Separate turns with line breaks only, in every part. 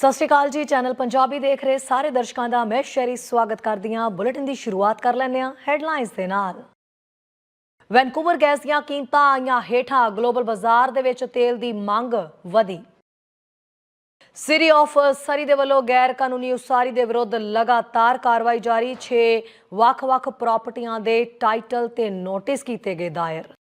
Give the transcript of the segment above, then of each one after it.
ਸਤਿ ਸ਼੍ਰੀ ਅਕਾਲ ਜੀ, ਚੈਨਲ ਪੰਜਾਬੀ ਦੇਖ ਰਹੇ ਸਾਰੇ ਦਰਸ਼ਕਾਂ ਦਾ ਮੈਂ ਸ਼ੈਰੀ ਸਵਾਗਤ ਕਰਦੀ ਹਾਂ। ਬੁਲੇਟਿਨ ਦੀ ਸ਼ੁਰੂਆਤ ਕਰ ਲੈਂਦੇ ਹਾਂ ਹੈਡਲਾਈਨਸ ਦੇ ਨਾਲ। ਵੈਨਕੂਵਰ ਗੈਸ ਦੀਆਂ ਕੀਮਤਾਂ ਆਈਆਂ ਹੇਠਾਂ ਗਲੋਬਲ ਬਾਜ਼ਾਰ ਦੇ ਵਿੱਚ ਤੇਲ ਦੀ ਮੰਗ ਵਧੀ। ਸਿਟੀ ਆਫ ਸਰੀ ਦੇ ਵੱਲੋਂ ਗੈਰ ਕਾਨੂੰਨੀ ਉਸਾਰੀ ਦੇ ਵਿਰੁੱਧ ਲਗਾਤਾਰ ਕਾਰਵਾਈ ਜਾਰੀ 6 ਵੱਖ-ਵੱਖ ਪ੍ਰਾਪਰਟੀਆਂ ਦੇ ਟਾਈਟਲ ਤੇ ਨੋਟਿਸ ਕੀਤੇ ਗਏ ਦਾਇਰ।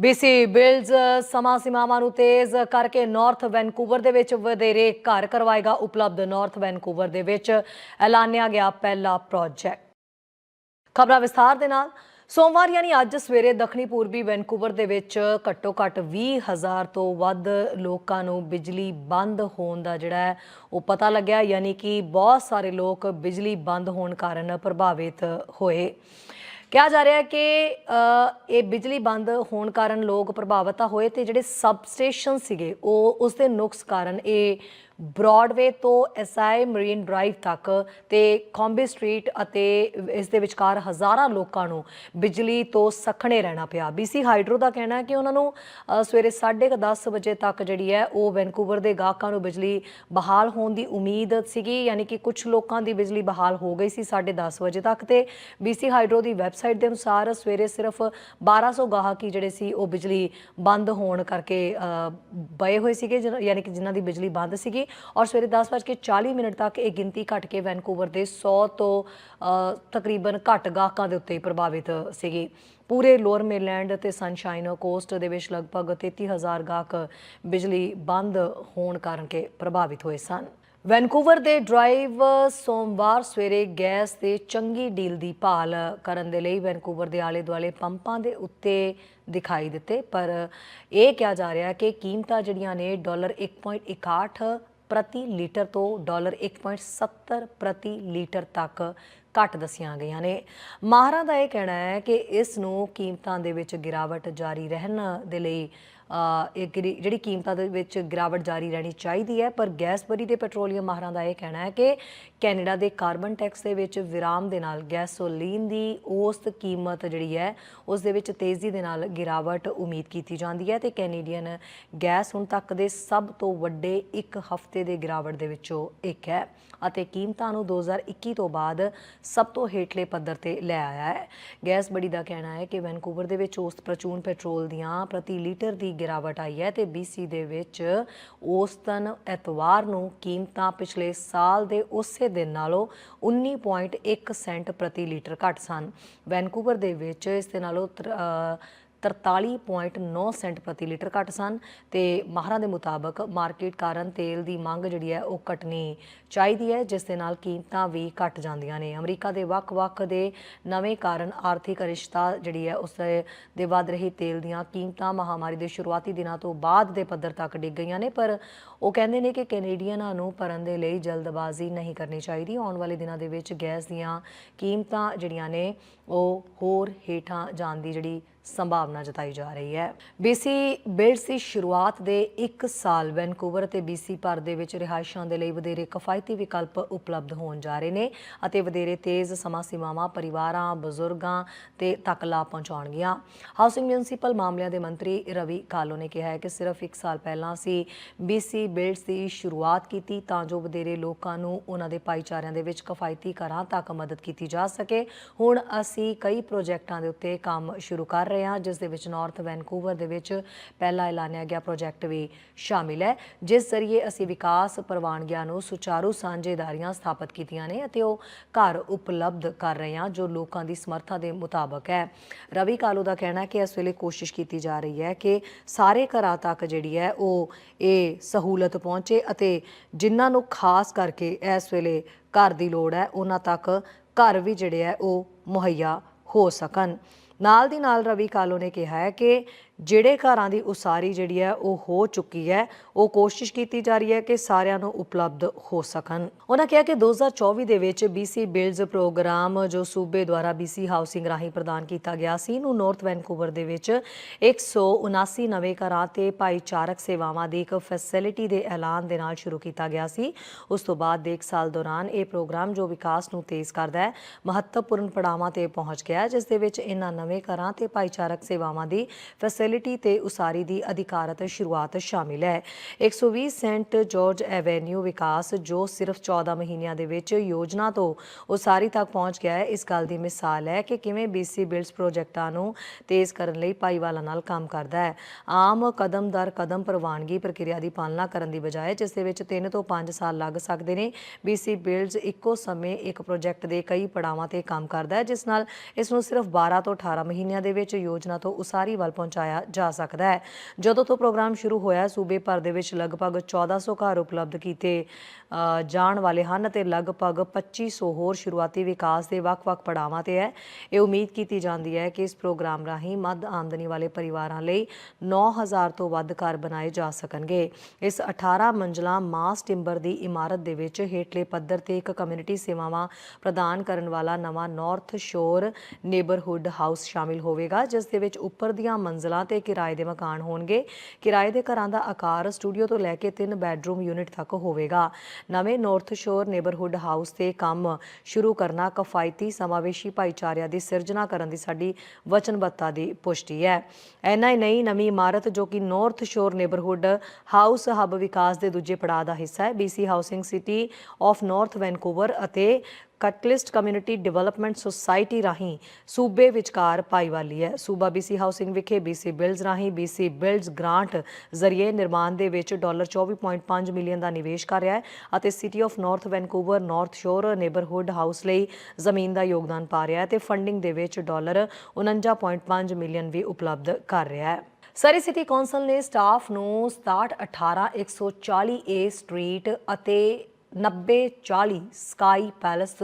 BC ਬਿਲਡਸ ਸਮਾਂ ਸੀਮਾਵਾਂ ਨੂੰ ਤੇਜ਼ ਕਰਕੇ ਨਾਰਥ ਵੈਨਕੂਵਰ ਦੇ ਵਿੱਚ ਵਧੇਰੇ ਘਰ ਕਰਵਾਏਗਾ ਉਪਲਬਧ ਨਾਰਥ ਵੈਨਕੂਵਰ ਦੇ ਵਿੱਚ, ਐਲਾਨਿਆ ਗਿਆ ਪਹਿਲਾ ਪ੍ਰੋਜੈਕਟ ਖਬਰਾਂ ਵਿਸਥਾਰ ਦੇ ਨਾਲ, ਸੋਮਵਾਰ ਯਾਨੀ ਅੱਜ ਸਵੇਰੇ ਦੱਖਣੀ ਪੂਰਬੀ ਵੈਨਕੂਵਰ ਦੇ ਵਿੱਚ ਘੱਟੋ-ਘੱਟ 20000 ਤੋਂ ਵੱਧ ਲੋਕਾਂ ਨੂੰ ਬਿਜਲੀ ਬੰਦ ਹੋਣ ਦਾ ਜਿਹੜਾ ਹੈ, ਉਹ ਪਤਾ ਲੱਗਿਆ, ਯਾਨੀ ਕਿ ਬਹੁਤ ਸਾਰੇ ਲੋਕ ਬਿਜਲੀ ਬੰਦ ਹੋਣ ਕਾਰਨ ਪ੍ਰਭਾਵਿਤ ਹੋਏ। ਕਿਹਾ ਜਾ ਰਿਹਾ ਹੈ ਕਿ ਇਹ ਬਿਜਲੀ ਬੰਦ ਹੋਣ ਕਾਰਨ ਲੋਕ ਪ੍ਰਭਾਵਿਤ ਤਾਂ ਹੋਏ ਤੇ ਜਿਹੜੇ ਸਬ ਸਟੇਸ਼ਨ ਸੀਗੇ, ਉਹ ਉਸ ਦੇ ਨੁਕਸ ਕਾਰਨ ਇਹ ਬ੍ਰੌਡਵੇ ਤੋਂ ਐਸਆਈ ਮਰੀਨ ਡਰਾਈਵ ਤੱਕ ਤੇ ਕੰਬੀ ਸਟਰੀਟ ਅਤੇ ਇਸ ਦੇ ਵਿਚਕਾਰ ਹਜ਼ਾਰਾਂ ਲੋਕਾਂ ਨੂੰ ਬਿਜਲੀ ਤੋਂ ਸਖਣੇ ਰਹਿਣਾ ਪਿਆ। BC ਹਾਈਡਰੋ ਦਾ ਕਹਿਣਾ ਹੈ ਕਿ ਉਹਨਾਂ ਨੂੰ ਅ, ਸਵੇਰੇ 10:30 ਵਜੇ ਤੱਕ ਜਿਹੜੀ ਹੈ ਉਹ ਵੈਨਕੂਵਰ ਦੇ ਗਾਹਕਾਂ ਨੂੰ ਬਿਜਲੀ ਬਹਾਲ ਹੋਣ ਦੀ ਉਮੀਦ ਸੀਗੀ ਯਾਨੀ ਕਿ ਕੁਝ ਲੋਕਾਂ ਦੀ ਬਿਜਲੀ ਬਹਾਲ ਹੋ ਗਈ ਸੀ 10:30 ਵਜੇ ਤੱਕ ਤੇ BC ਹਾਈਡਰੋ ਦੀ ਵੈਬਸਾਈਟ ਦੇ ਅਨੁਸਾਰ ਸਵੇਰੇ ਸਿਰਫ 1200 ਹੀ ਜਿਹੜੇ ਸੀ ਉਹ ਬਿਜਲੀ ਬੰਦ ਹੋਣ ਕਰਕੇ ਬਏ ਹੋਏ ਸੀਗੇ ਜਿਹਨਾਂ- ਯਾਨੀ ਕਿ ਜਿਨ੍ਹਾਂ ਦੀ ਬਿਜਲੀ ਬੰਦ ਸੀਗੀ। ਔਰ ਸਵੇਰੇ 10:40 ਮਿੰਟ ਤੱਕ ਇਹ ਗਿਣਤੀ ਘਟ ਕੇ ਵੈਨਕੂਵਰ ਦੇ 100 ਤੋਂ ਤਕਰੀਬਨ ਘੱਟ ਗਾਹਕਾਂ ਦੇ ਉੱਤੇ ਪ੍ਰਭਾਵਿਤ ਸੀਗੀ। ਪੂਰੇ ਲੋਅਰ ਮੇਲੈਂਡ ਤੇ ਸਨਸ਼ਾਈਨ ਕੋਸਟ ਦੇ ਵਿੱਚ ਲਗਭਗ 33000 ਗਾਹਕ ਬਿਜਲੀ ਬੰਦ ਹੋਣ ਕਾਰਨ ਕੇ ਪ੍ਰਭਾਵਿਤ ਹੋਏ ਸਨ। ਵੈਨਕੂਵਰ ਦੇ ਡਰਾਈਵ ਸੋਮਵਾਰ ਸਵੇਰੇ ਗੈਸ ਦੇ ਚੰਗੀ ਡੀਲ ਦੀ ਭਾਲ ਕਰਨ ਦੇ ਲਈ ਵੈਨਕੂਵਰ ਦੇ ਆਲੇ ਦੁਆਲੇ ਪੰਪਾਂ ਦੇ ਉੱਤੇ ਦਿਖਾਈ ਦਿੱਤੇ, ਪਰ ਇਹ ਕਿਹਾ ਜਾ ਰਿਹਾ ਕਿ ਕੀਮਤਾਂ ਜਿਹੜੀਆਂ ਨੇ ਡਾਲਰ 1.61 ਪ੍ਰਤੀ ਲੀਟਰ ਤੋਂ ਡਾਲਰ 1.70 ਪ੍ਰਤੀ ਲੀਟਰ ਤੱਕ ਘੱਟ ਦਸੀਆਂ ਗਈਆਂ ਨੇ। ਮਾਹਰਾਂ ਦਾ ਇਹ ਕਹਿਣਾ ਹੈ ਕਿ ਇਸ ਨੂੰ ਕੀਮਤਾਂ ਦੇ ਵਿੱਚ ਗਿਰਾਵਟ ਜਾਰੀ ਰਹਿਣ ਦੇ ਲਈ ਇਹ ਜਿਹੜੀ ਕੀਮਤਾਂ ਦੇ ਵਿੱਚ ਗਿਰਾਵਟ ਜਾਰੀ ਰਹਿਣੀ ਚਾਹੀਦੀ ਹੈ, ਪਰ ਗੈਸ ਬਰੀ ਦੇ ਪੈਟਰੋਲੀਅਮ ਮਾਹਰਾਂ ਦਾ ਇਹ ਕਹਿਣਾ ਹੈ ਕਿ ਕੈਨੇਡਾ ਦੇ ਕਾਰਬਨ ਟੈਕਸ ਦੇ ਵਿੱਚ ਵਿਰਾਮ ਦੇ ਨਾਲ ਗੈਸੋਲੀਨ ਦੀ ਔਸਤ ਕੀਮਤ ਜਿਹੜੀ ਹੈ, ਉਸ ਦੇ ਵਿੱਚ ਤੇਜ਼ੀ ਦੇ ਨਾਲ ਗਿਰਾਵਟ ਉਮੀਦ ਕੀਤੀ ਜਾਂਦੀ ਹੈ ਤੇ ਕੈਨੇਡੀਅਨ ਗੈਸ ਹੁਣ ਤੱਕ ਦੇ ਸਭ ਤੋਂ ਵੱਡੇ ਇੱਕ ਹਫ਼ਤੇ ਦੇ ਗਿਰਾਵਟ ਦੇ ਵਿੱਚੋਂ ਇੱਕ ਹੈ ਅਤੇ ਕੀਮਤਾਂ ਨੂੰ 2021 ਤੋਂ ਬਾਅਦ ਸਭ ਤੋਂ ਹੇਠਲੇ ਪੱਧਰ ਤੇ ਲੈ ਆਇਆ ਹੈ। ਗੈਸ ਬੜੀ ਦਾ ਕਹਿਣਾ ਹੈ ਕਿ ਵੈਨਕੂਵਰ ਦੇ ਵਿੱਚ ਔਸਤ ਪ੍ਰਚੂਨ ਪੈਟਰੋਲ ਦੀਆਂ ਪ੍ਰਤੀ ਲੀਟਰ ਦੀ ਗਿਰਾਵਟ ਆਈ ਹੈ ਤੇ BC ਦੇ ਵਿੱਚ ਔਸਤਨ ਐਤਵਾਰ ਨੂੰ ਕੀਮਤਾਂ ਪਿਛਲੇ ਸਾਲ ਦੇ ਉਸੇ ਦਿਨ ਨਾਲੋਂ 19.1 ਸੈਂਟ ਪ੍ਰਤੀ ਲੀਟਰ ਘੱਟ ਸਨ। ਵੈਨਕੂਵਰ ਦੇ ਵਿੱਚ ਇਸ ਦੇ ਨਾਲੋਂ ਤਰ- ਅ, 43.9 ਸੈਂਟ ਪ੍ਰਤੀ ਲੀਟਰ ਘੱਟ ਸਨ ਤੇ ਮਾਹਰਾਂ ਦੇ ਮੁਤਾਬਕ ਮਾਰਕੀਟ ਕਾਰਨ ਤੇਲ ਦੀ ਮੰਗ ਜਿਹੜੀ ਹੈ ਉਹ ਘਟਣੀ ਚਾਹੀਦੀ ਹੈ, ਜਿਸ ਦੇ ਨਾਲ ਕੀਮਤਾਂ ਵੀ ਘਟ ਜਾਂਦੀਆਂ ਨੇ। ਅਮਰੀਕਾ ਦੇ ਵੱਖ-ਵੱਖ ਦੇ ਨਵੇਂ ਕਾਰਨ ਆਰਥਿਕ ਰਿਸ਼ਤਾ ਜਿਹੜੀ ਹੈ ਉਸ ਦੇ- ਦੇ ਵੱਧ ਰਹੀ ਤੇਲ ਦੀਆਂ ਕੀਮਤਾਂ ਮਹਾਮਾਰੀ ਦੇ ਸ਼ੁਰੂਆਤੀ ਦਿਨਾਂ ਤੋਂ ਬਾਅਦ ਦੇ ਪੱਧਰ ਤੱਕ ਡਿੱਗ ਗਈਆਂ ਨੇ, ਪਰ ਉਹ ਕਹਿੰਦੇ ਨੇ ਕਿ ਕੈਨੇਡੀਅਨਾਂ ਨੂੰ ਭਰਨ ਦੇ ਲਈ ਜਲਦਬਾਜ਼ੀ ਨਹੀਂ ਕਰਨੀ ਚਾਹੀਦੀ। ਆਉਣ ਵਾਲੇ ਦਿਨਾਂ ਦੇ ਵਿੱਚ ਗੈਸ ਦੀਆਂ ਕੀਮਤਾਂ ਜਿਹੜੀਆਂ ਨੇ, ਉਹ ਹੋਰ ਹੇਠਾਂ ਜਾਣ ਦੀ ਜਿਹੜੀ ਸੰਭਾਵਨਾ ਜਤਾਈ ਜਾ ਰਹੀ ਹੈ। BC ਬਿਲਡਸ ਦੀ ਸ਼ੁਰੂਆਤ ਦੇ 1 ਸਾਲ ਵੈਨਕੂਵਰ ਅਤੇ BC ਭਰ ਦੇ ਵਿੱਚ ਰਿਹਾਇਸ਼ਾਂ ਦੇ ਲਈ ਵਧੇਰੇ ਕਿਫਾਇਤੀ ਵਿਕਲਪ ਉਪਲਬਧ ਹੋਣ ਜਾ ਰਹੇ ਨੇ ਅਤੇ ਵਧੇਰੇ ਤੇਜ਼ ਸਮਾਂ ਸੀਮਾਵਾਂ ਪਰਿਵਾਰਾਂ, ਬਜ਼ੁਰਗਾਂ ਤੇ ਤੱਕ ਲਾਭ ਪਹੁੰਚਾਉਣਗੀਆਂ। ਹਾਊਸਿੰਗ ਮਿਊਨਿਸਪਲ ਮਾਮਲਿਆਂ ਦੇ ਮੰਤਰੀ ਰਵੀ ਕਾਲੋ ਨੇ ਕਿਹਾ ਹੈ ਕਿ ਸਿਰਫ 1 ਸਾਲ ਪਹਿਲਾਂ ਅਸੀਂ BC ਬਿਲਡਸ ਦੀ ਸ਼ੁਰੂਆਤ ਕੀਤੀ ਤਾਂ ਜੋ ਵਧੇਰੇ ਲੋਕਾਂ ਨੂੰ ਉਹਨਾਂ ਦੇ ਭਾਈਚਾਰਿਆਂ ਦੇ ਵਿੱਚ ਕਿਫਾਇਤੀ ਘਰਾਂ ਤੱਕ ਮਦਦ ਕੀਤੀ ਜਾ ਸਕੇ। ਹੁਣ ਅਸੀਂ ਕਈ ਪ੍ਰੋਜੈਕਟਾਂ ਦੇ ਉੱਤੇ ਕੰਮ ਸ਼ੁਰੂ ਕਰ ਰਹੇ ਹਾਂ, ਜਿਸ ਦੇ ਵਿੱਚ ਨਾਰਥ ਵੈਨਕੂਵਰ ਦੇ ਵਿੱਚ ਪਹਿਲਾ ਐਲਾਨਿਆ ਗਿਆ ਪ੍ਰੋਜੈਕਟ ਵੀ ਸ਼ਾਮਿਲ ਹੈ, ਜਿਸ ਜ਼ਰੀਏ ਅਸੀਂ ਵਿਕਾਸ ਪ੍ਰਵਾਨਗੀਆਂ ਨੂੰ ਸੁਚਾਰੂ ਸਾਂਝੇਦਾਰੀਆਂ ਸਥਾਪਿਤ ਕੀਤੀਆਂ ਨੇ ਅਤੇ ਉਹ ਘਰ ਉਪਲਬਧ ਕਰ ਰਹੇ ਹਾਂ, ਜੋ ਲੋਕਾਂ ਦੀ ਸਮਰੱਥਾ ਦੇ ਮੁਤਾਬਕ ਹੈ। ਰਵੀ ਕਾਲੂ ਦਾ ਕਹਿਣਾ ਹੈ ਕਿ ਇਸ ਵੇਲੇ ਕੋਸ਼ਿਸ਼ ਕੀਤੀ ਜਾ ਰਹੀ ਹੈ ਕਿ ਸਾਰੇ ਘਰਾਂ ਤੱਕ ਜਿਹੜੀ ਹੈ ਉਹ ਇਹ ਸਹੂਲਤ ਪਹੁੰਚੇ ਅਤੇ ਜਿਨ੍ਹਾਂ ਨੂੰ ਖਾਸ ਕਰਕੇ ਇਸ ਵੇਲੇ ਘਰ ਦੀ ਲੋੜ ਹੈ, ਉਹਨਾਂ ਤੱਕ ਘਰ ਵੀ ਜਿਹੜੇ ਹੈ ਉਹ ਮੁਹੱਈਆ ਹੋ ਸਕਣ। ਨਾਲ ਦੀ ਨਾਲ ਰਵੀ ਕਾਲੋ ਨੇ ਕਿਹਾ ਹੈ ਕਿ ਜਿਹੜੇ ਘਰਾਂ ਦੀ ਉਸਾਰੀ ਜਿਹੜੀ ਹੈ ਉਹ ਹੋ ਚੁੱਕੀ ਹੈ, ਉਹ ਕੋਸ਼ਿਸ਼ ਕੀਤੀ ਜਾ ਰਹੀ ਹੈ ਕਿ ਸਾਰਿਆਂ ਨੂੰ ਉਪਲਬਧ ਹੋ ਸਕਣ। ਉਹਨਾਂ ਕਿਹਾ ਕਿ 2024 ਦੇ ਵਿੱਚ BC ਬਿਲਡਸ ਪ੍ਰੋਗਰਾਮ ਜੋ ਸੂਬੇ ਦੁਆਰਾ BC ਹਾਊਸਿੰਗ ਰਾਹੀਂ ਪ੍ਰਦਾਨ ਕੀਤਾ ਗਿਆ ਸੀ, ਨੂੰ ਨਾਰਥ ਵੈਨਕੂਵਰ ਦੇ ਵਿੱਚ 179 ਨਵੇਂ ਘਰਾਂ ਤੇ ਭਾਈਚਾਰਕ ਸੇਵਾਵਾਂ ਦੀ ਇੱਕ ਫੈਸਿਲਿਟੀ ਦੇ ਐਲਾਨ ਦੇ ਨਾਲ ਸ਼ੁਰੂ ਕੀਤਾ ਗਿਆ ਸੀ। ਉਸ ਤੋਂ ਬਾਅਦ ਦੇ ਇੱਕ ਸਾਲ ਦੌਰਾਨ ਇਹ ਪ੍ਰੋਗਰਾਮ ਜੋ ਵਿਕਾਸ ਨੂੰ ਤੇਜ਼ ਕਰਦਾ ਹੈ, ਮਹੱਤਵਪੂਰਨ ਪੜਾਵਾਂ ਤੇ ਪਹੁੰਚ ਗਿਆ ਜਿਸ ਦੇ ਵਿੱਚ ਇਹਨਾਂ ਨਵੇਂ ਘਰਾਂ ਤੇ ਭਾਈਚਾਰਕ ਸੇਵਾਵਾਂ ਦੀ ਫੈਸਿਲਿਟੀ ਫੈਸਿਲਿਟੀ ਤੇ ਉਸਾਰੀ ਦੀ ਅਧਿਕਾਰਤ ਸ਼ੁਰੂਆਤ ਸ਼ਾਮਿਲ ਹੈ। 120 ਸੈਂਟ ਜਾਰਜ ਐਵੇਨਿਊ ਵਿਕਾਸ, ਜੋ ਸਿਰਫ 14 ਮਹੀਨਿਆਂ ਦੇ ਵਿੱਚ ਯੋਜਨਾ ਤੋਂ ਉਸਾਰੀ ਤੱਕ ਪਹੁੰਚ ਗਿਆ ਹੈ, ਇਸ ਗੱਲ ਦੀ ਮਿਸਾਲ ਹੈ ਕਿ ਕਿਵੇਂ BC ਬਿਲਡਸ ਪ੍ਰੋਜੈਕਟਾਂ ਨੂੰ ਤੇਜ਼ ਕਰਨ ਲਈ ਭਾਈਵਾਲਾ ਨਾਲ ਕੰਮ ਕਰਦਾ ਹੈ। ਆਮ ਕਦਮ ਦਰ ਕਦਮ ਪ੍ਰਵਾਨਗੀ ਪ੍ਰਕਿਰਿਆ ਦੀ ਪਾਲਣਾ ਕਰਨ ਦੀ ਬਜਾਏ, ਜਿਸ ਦੇ ਵਿੱਚ 3 ਤੋਂ 5 ਸਾਲ ਲੱਗ ਸਕਦੇ ਨੇ BC ਬਿਲਡਸ ਇੱਕੋ ਸਮੇਂ ਇੱਕ ਪ੍ਰੋਜੈਕਟ ਦੇ ਕਈ ਪੜਾਵਾਂ ਤੇ ਕੰਮ ਕਰਦਾ ਹੈ, ਜਿਸ ਨਾਲ ਇਸ ਨੂੰ ਸਿਰਫ 12 ਤੋਂ 18 ਮਹੀਨਿਆਂ ਦੇ ਵਿੱਚ ਯੋਜਨਾ ਤੋਂ ਉਸਾਰੀ ਵੱਲ ਪਹੁੰਚਾਇਆ ਜਾ ਸਕਦਾ ਹੈ। ਜਦੋਂ ਤੋਂ ਪ੍ਰੋਗਰਾਮ ਸ਼ੁਰੂ ਹੋਇਆ, ਸੂਬੇ ਭਰ ਦੇ ਵਿੱਚ ਲਗਭਗ 1400 ਘਰ ਉਪਲਬਧ ਕੀਤੇ ਜਾਣ ਵਾਲੇ ਹਨ ਤੇ ਲਗਭਗ 2500 ਹੋਰ ਸ਼ੁਰੂਆਤੀ ਵਿਕਾਸ ਦੇ ਵੱਖ-ਵੱਖ ਪੜਾਵਾਂ ਤੇ ਹੈ। ਇਹ ਉਮੀਦ ਕੀਤੀ ਜਾਂਦੀ ਹੈ ਕਿ ਇਸ ਪ੍ਰੋਗਰਾਮ ਰਾਹੀਂ ਮੱਧ ਆਮਦਨੀ ਵਾਲੇ ਪਰਿਵਾਰਾਂ ਲਈ 9000 ਤੋਂ ਵੱਧ ਘਰ ਬਣਾਏ ਜਾ ਸਕਣਗੇ। ਇਸ 18 ਮੰਜ਼ਲਾ ਮਾਸ ਟਿੰਬਰ ਦੀ ਇਮਾਰਤ ਦੇ ਵਿੱਚ ਹੇਠਲੇ ਪੱਧਰ ਤੇ ਇੱਕ ਕਮਿਊਨਿਟੀ ਸੇਵਾਵਾਂ ਪ੍ਰਦਾਨ ਕਰਨ ਵਾਲਾ ਨਵਾਂ ਨਾਰਥ ਸ਼ੋਰ ਨੇਬਰਹੁੱਡ ਹਾਊਸ ਸ਼ਾਮਿਲ ਹੋਵੇਗਾ, ਜਿਸ ਦੇ ਵਿੱਚ ਉੱਪਰ ਦੀਆਂ ਮੰਜ਼ਲਾਂ ਤੇ ਕਿਰਾਏ ਦੇ ਮਕਾਨ ਹੋਣਗੇ। ਕਿਰਾਏ ਦੇ ਘਰਾਂ ਦਾ ਆਕਾਰ ਸਟੂਡੀਓ ਤੋਂ ਲੈ ਕੇ 3 ਬੈੱਡਰੂਮ ਯੂਨਿਟ ਤੱਕ ਹੋਵੇਗਾ। ਨਵੇਂ ਨਾਰਥ ਸ਼ੋਰ ਨੇਬਰਹੁੱਡ ਹਾਊਸ ਤੇ ਕੰਮ ਸ਼ੁਰੂ ਕਰਨਾ ਕਫਾਇਤੀ ਸਮਾਵੇਸ਼ੀ ਭਾਈਚਾਰਿਆਂ ਦੀ ਸਿਰਜਣਾ ਕਰਨ ਦੀ ਸਾਡੀ ਵਚਨਬੱਧਤਾ ਦੀ ਪੁਸ਼ਟੀ ਹੈ। ਐਨਾ ਹੀ ਨਹੀਂ, ਨਵੀਂ ਇਮਾਰਤ ਜੋ ਕਿ North Shore Neighbourhood House hub ਵਿਕਾਸ ਦੇ ਦੂਜੇ ਪੜਾਅ ਦਾ ਹਿੱਸਾ ਹੈ। B C housing City of North Vancouver ਅਤੇ ਕਟਲਿਸਟ ਕਮਿਊਨਿਟੀ ਡਿਵੈਲਪਮੈਂਟ ਸੁਸਾਇਟੀ ਰਾਹੀਂ ਸੂਬੇ ਵਿਚਕਾਰ ਪਾਈਵਾਲੀ ਹੈ। ਸੂਬਾ BC ਹਾਊਸਿੰਗ ਵਿਖੇ BC ਬਿਲਡਸ ਰਾਹੀਂ BC ਬਿਲਡਸ ਗ੍ਰਾਂਟ ਜ਼ਰੀਏ ਨਿਰਮਾਣ ਦੇ ਵਿੱਚ ਡਾਲਰ 24.5 ਮਿਲੀਅਨ ਦਾ ਨਿਵੇਸ਼ ਕਰ ਰਿਹਾ ਹੈ ਅਤੇ City of North Vancouver North Shore Neighbourhood House ਲਈ ਜ਼ਮੀਨ ਦਾ ਯੋਗਦਾਨ ਪਾ ਰਿਹਾ ਹੈ ਤੇ ਫੰਡਿੰਗ ਦੇ ਵਿੱਚ ਡਾਲਰ 49.5 ਮਿਲੀਅਨ ਵੀ ਉਪਲਬਧ ਕਰ ਰਿਹਾ ਹੈ। ਸਰੀ ਸਿਟੀ ਕੌਂਸਲ ਨੇ ਸਟਾਫ ਨੂੰ 67 18 140 ਏ ਸਟਰੀਟ ਅਤੇ 90 40 ਸਕਾਈ ਪੈਲਸ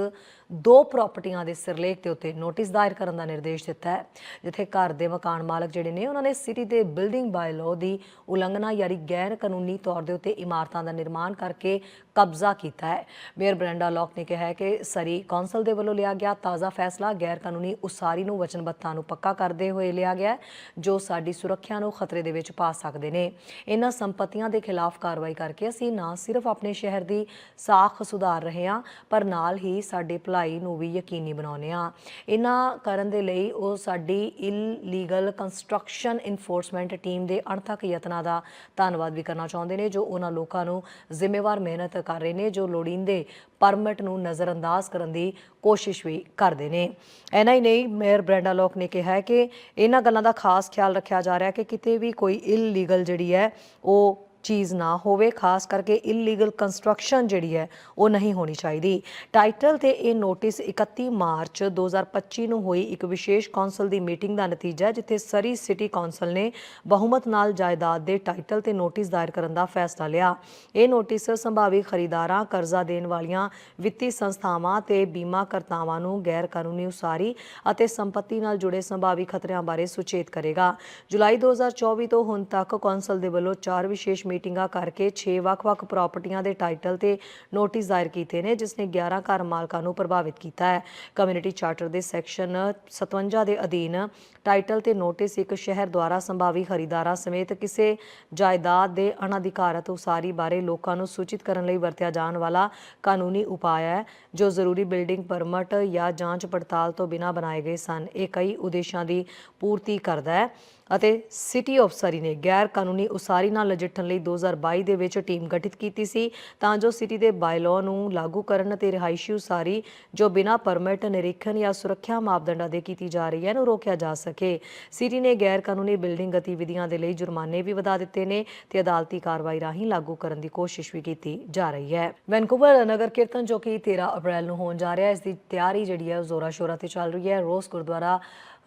ਦੋ ਪ੍ਰਾਪਰਟੀਆਂ ਦੇ ਸਿਰਲੇਖ ਦੇ ਉੱਤੇ ਨੋਟਿਸ ਦਾਇਰ ਕਰਨ ਦਾ ਨਿਰਦੇਸ਼ ਦਿੱਤਾ ਹੈ, ਜਿੱਥੇ ਘਰ ਦੇ ਮਕਾਨ ਮਾਲਕ ਜਿਹੜੇ ਨੇ, ਉਹਨਾਂ ਨੇ ਸਿਟੀ ਦੇ ਬਿਲਡਿੰਗ ਬਾਇਲੋ ਦੀ ਉਲੰਘਣਾ ਯਾਨੀ ਗੈਰ ਕਾਨੂੰਨੀ ਤੌਰ ਦੇ ਉੱਤੇ ਇਮਾਰਤਾਂ ਦਾ ਨਿਰਮਾਣ ਕਰਕੇ ਕਬਜ਼ਾ ਕੀਤਾ ਹੈ। ਮੇਅਰ ਬ੍ਰੈਂਡਾ ਲੌਕ ਨੇ ਕਿਹਾ ਹੈ ਕਿ ਸਰੀ ਕੌਂਸਲ ਦੇ ਵੱਲੋਂ ਲਿਆ ਗਿਆ ਤਾਜ਼ਾ ਫੈਸਲਾ ਗੈਰ ਕਾਨੂੰਨੀ ਉਸਾਰੀ ਨੂੰ ਵਚਨਬੱਧਤਾ ਨੂੰ ਪੱਕਾ ਕਰਦੇ ਹੋਏ ਲਿਆ ਗਿਆ ਜੋ ਸਾਡੀ ਸੁਰੱਖਿਆ ਨੂੰ ਖਤਰੇ ਦੇ ਵਿੱਚ ਪਾ ਸਕਦੇ ਨੇ। ਇਹਨਾਂ ਸੰਪਤੀਆਂ ਦੇ ਖਿਲਾਫ ਕਾਰਵਾਈ ਕਰਕੇ ਅਸੀਂ ਨਾ ਸਿਰਫ ਆਪਣੇ ਸ਼ਹਿਰ ਦੀ ਸਾਖ ਸੁਧਾਰ ਰਹੇ ਹਾਂ, ਪਰ ਨਾਲ ਹੀ ਸਾਡੇ ਭਲਾਈ ਨੂੰ ਵੀ ਯਕੀਨੀ ਬਣਾਉਂਦੇ ਹਾਂ। ਇਹਨਾਂ ਕਰਨ ਦੇ ਲਈ ਉਹ ਸਾਡੀ ਇਲੀਗਲ ਕੰਸਟਰਕਸ਼ਨ ਇਨਫੋਰਸਮੈਂਟ ਟੀਮ ਦੇ ਅਣਥੱਕ ਯਤਨਾਂ ਦਾ ਧੰਨਵਾਦ ਵੀ ਕਰਨਾ ਚਾਹੁੰਦੇ ਨੇ, ਜੋ ਉਹਨਾਂ ਲੋਕਾਂ ਨੂੰ ਜ਼ਿੰਮੇਵਾਰ ਮਿਹਨਤ ਕਰ ਰਹੇ ਨੇ, ਜੋ ਲੋੜੀਂਦੇ ਪਰਮਿਟ ਨੂੰ ਨਜ਼ਰਅੰਦਾਜ਼ ਕਰਨ ਦੀ ਕੋਸ਼ਿਸ਼ ਵੀ ਕਰਦੇ ਨੇ। ਐਨਾ ਹੀ ਨਹੀਂ, ਮੇਅਰ ਬ੍ਰੈਂਡਾ ਲੋਕ ਨੇ ਕਿਹਾ ਕਿ ਇਹਨਾਂ ਗੱਲਾਂ ਦਾ ਖਾਸ ਖਿਆਲ ਰੱਖਿਆ ਜਾ ਰਿਹਾ ਕਿ ਕਿਤੇ ਵੀ ਕੋਈ ਇਲੀਗਲ ਜਿਹੜੀ ਹੈ, ਉਹ ਚੀਜ਼ ਨਾ ਹੋਵੇ, ਖਾਸ ਕਰਕੇ ਇਲੀਗਲ ਕੰਸਟਰਕਸ਼ਨ ਜਿਹੜੀ ਹੈ, ਉਹ ਨਹੀਂ ਹੋਣੀ ਚਾਹੀਦੀ। ਟਾਈਟਲ ਤੇ ਇਹ ਨੋਟਿਸ 31 ਮਾਰਚ 2025 ਨੂੰ ਹੋਈ ਇੱਕ ਵਿਸ਼ੇਸ਼ ਕੌਂਸਲ ਦੀ ਮੀਟਿੰਗ ਦਾ ਨਤੀਜਾ, ਜਿੱਥੇ ਸਰੀ ਸਿਟੀ ਕੌਂਸਲ ਨੇ ਬਹੁਮਤ ਨਾਲ ਜਾਇਦਾਦ ਦੇ ਟਾਈਟਲ ਤੇ ਨੋਟਿਸ ਦਾਇਰ ਕਰਨ ਦਾ ਫੈਸਲਾ ਲਿਆ। ਇਹ ਨੋਟਿਸ ਸੰਭਾਵੀ ਖਰੀਦਾਰਾਂ ਕਰਜ਼ਾ ਦੇਣ ਵਾਲੀਆਂ, ਵਿੱਤੀ ਸੰਸਥਾਵਾਂ ਤੇ ਬੀਮਾ ਕਰਤਾਵਾਂ ਨੂੰ ਗੈਰ ਕਾਨੂੰਨੀ ਉਸਾਰੀ ਅਤੇ ਸੰਪਤੀ ਨਾਲ ਜੁੜੇ ਸੰਭਾਵੀ ਖਤਰਿਆਂ ਬਾਰੇ ਸੁਚੇਤ ਕਰੇਗਾ। ਜੁਲਾਈ 2024 ਤੋਂ ਹੁਣ ਤੱਕ ਕੌਂਸਲ ਦੇ ਵੱਲੋਂ ਚਾਰ ਵਿਸ਼ੇਸ਼ ਮੀਟਿੰਗਾਂ ਕਰਕੇ 6 ਵੱਖ-ਵੱਖ ਪ੍ਰਾਪਰਟੀਆਂ ਦੇ ਟਾਈਟਲ ਤੇ ਨੋਟਿਸ ਦਾਇਰ ਕੀਤੇ ਨੇ, ਜਿਸ ਨੇ 11 ਘਰ ਮਾਲਕਾਂ ਨੂੰ ਪ੍ਰਭਾਵਿਤ ਕੀਤਾ ਹੈ। ਕਮਿਊਨਿਟੀ ਚਾਰਟਰ ਦੇ ਸੈਕਸ਼ਨ 57 ਦੇ ਅਧੀਨ ਟਾਈਟਲ ਤੇ ਨੋਟਿਸ ਇੱਕ ਸ਼ਹਿਰ ਦੁਆਰਾ ਸੰਭਾਵੀ ਖਰੀਦਾਰਾਂ ਸਮੇਤ ਕਿਸੇ ਜਾਇਦਾਦ ਦੇ ਅਣਅਧਿਕਾਰਤ ਉਸਾਰੀ ਬਾਰੇ ਲੋਕਾਂ ਨੂੰ ਸੂਚਿਤ ਕਰਨ ਲਈ ਵਰਤਿਆ ਜਾਣ ਵਾਲਾ ਕਾਨੂੰਨੀ ਉਪਾਅ ਹੈ, ਜੋ ਜ਼ਰੂਰੀ ਬਿਲਡਿੰਗ ਪਰਮਿਟ ਜਾਂ ਜਾਂਚ ਪੜਤਾਲ ਤੋਂ ਬਿਨਾਂ ਬਣਾਏ ਗਏ ਸਨ। ਇਹ ਕਈ ਉਦੇਸ਼ਾਂ ਦੀ ਪੂਰਤੀ ਕਰਦਾ ਹੈ। ਅਤੇ ਸਿਟੀ ਅਫਸਰੀ ਨੇ ਗੈਰ ਕਾਨੂੰਨੀ ਉਸਾਰੀ ਨਾਲ ਨਜਿੱਠਣ ਲਈ 2022 ਦੇ ਵਿੱਚ ਟੀਮ ਗਠਿਤ ਕੀਤੀ ਸੀ, ਤਾਂ ਜੋ ਸਿਟੀ ਦੇ ਬਾਇਲਾਅ ਨੂੰ ਲਾਗੂ ਕਰਨ ਅਤੇ ਰਿਹਾਇਸ਼ੀ ਉਸਾਰੀ ਜੋ ਬਿਨਾਂ ਪਰਮਿਟ ਨਿਰੀਖਣ ਜਾਂ ਸੁਰੱਖਿਆ ਮਾਪਦੰਡਾਂ ਦੇ ਕੀਤੀ ਜਾ ਰਹੀ ਹੈ, ਨੂੰ ਰੋਕਿਆ ਜਾ ਸਕੇ। ਸਿਟੀ ਨੇ ਗੈਰ ਕਾਨੂੰਨੀ ਬਿਲਡਿੰਗ ਗਤੀਵਿਧੀਆਂ ਦੇ ਲਈ ਜੁਰਮਾਨੇ ਵੀ ਵਧਾ ਦਿੱਤੇ ਨੇ ਤੇ ਅਦਾਲਤੀ ਕਾਰਵਾਈ ਰਾਹੀਂ ਲਾਗੂ ਕਰਨ ਦੀ ਕੋਸ਼ਿਸ਼ ਵੀ ਕੀਤੀ ਜਾ ਰਹੀ ਹੈ। ਵੈਨਕੂਵਰ ਨਗਰ ਕੀਰਤਨ, ਜੋ ਕਿ 13 ਅਪ੍ਰੈਲ ਨੂੰ ਹੋਣ ਜਾ ਰਿਹਾ ਹੈ, ਇਸ ਦੀ ਤਿਆਰੀ ਜਿਹੜੀ ਹੈ ਉਹ ਜ਼ੋਰਾਂ ਸ਼ੋਰਾਂ ਤੇ ਚੱਲ ਰਹੀ ਹੈ। ਰੋਸ ਗੁਰਦੁਆਰਾ